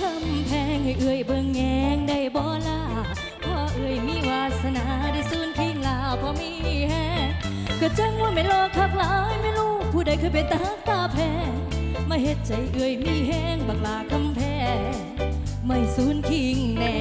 คำแพงให้เอ่ยเบิ่งแงงได้บ่ล่ะเพราะเอ่ยมีวาสนาได้สูนคิงลาพอมีแฮงก็จังว่าไม่รอคักหลายไม่รู้ผู้ใดเคยเป็นตาตาแพงมาเฮ็ดใจเอ่ยมีแฮงบักลาคำแพงไม่สูนคิงแน่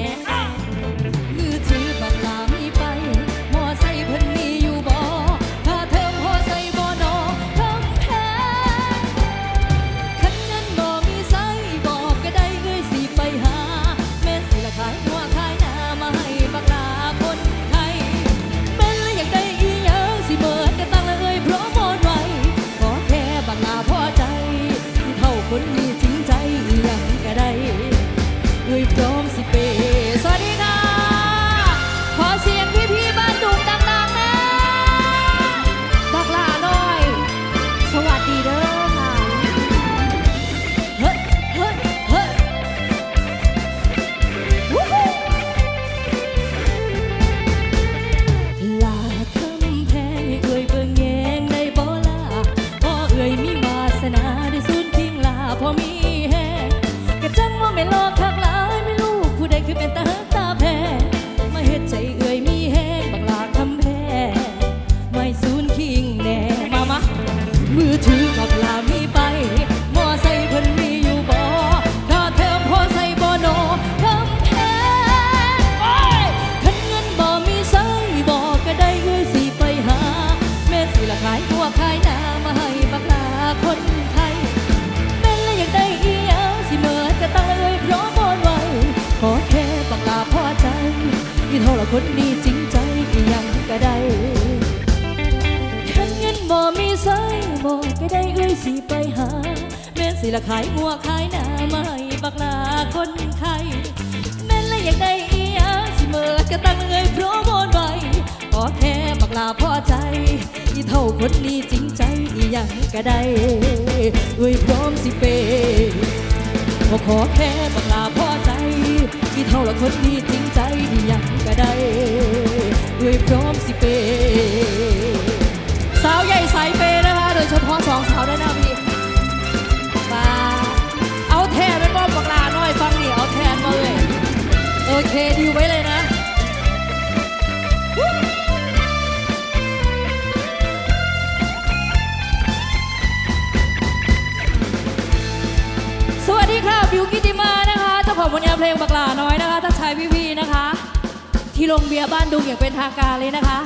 คนมีจริงใจอย่างกระไดด้วยเพราะ มือถือบักลามีไปมอไซค์เพิ่นมีอยู่บ่ถ้าเทอพอใส่บ่โนคำแพ้โอ้ยคันเงินบ่มีใส่บอกก็ได้เอ้ยสิไปหา แม่สิละขายหัวขายหน้ามาให้บักลาคนไทยแม่นและอยากได้อีหยังสิเมิดก็ตั้งเลยเพราะบอนไว้ขอแค่ปากลาพอใจอีเท่าละคนดีจริงใจอีหยังก็ได้ บ่ก็ได้เอ้ยสิไปหาแม่นสิละขายหัวขายหน้ามาให้บักลาคนไทยแม่นและอยากได้อีหยังสิเมิดก็ตั้งเลยเพราะบนไว้ขอแค่บักลาพอใจอีเท่าคนนี้จริงใจอีหยังก็ได้ด้ยพร้อมสิเปย์ขอขอแค่บักลาพอใจอีเท่าละคนนี้จริงใจ องสาวด้นหน้าพี่มาเอาแทนเป็นบอมบักลาหน่อยฟังนี่เอาแทนมาเลยโอเคดีไว้เลยนะสวัสดีค่ะบิวกิติมานะคะเจ้าของผลงานเพลงบักลาน้อยนะคะทักทายพี่ๆนะคะ ที่โรงเบียร์บ้านดุงอย่างเป็นทางการเลยนะคะ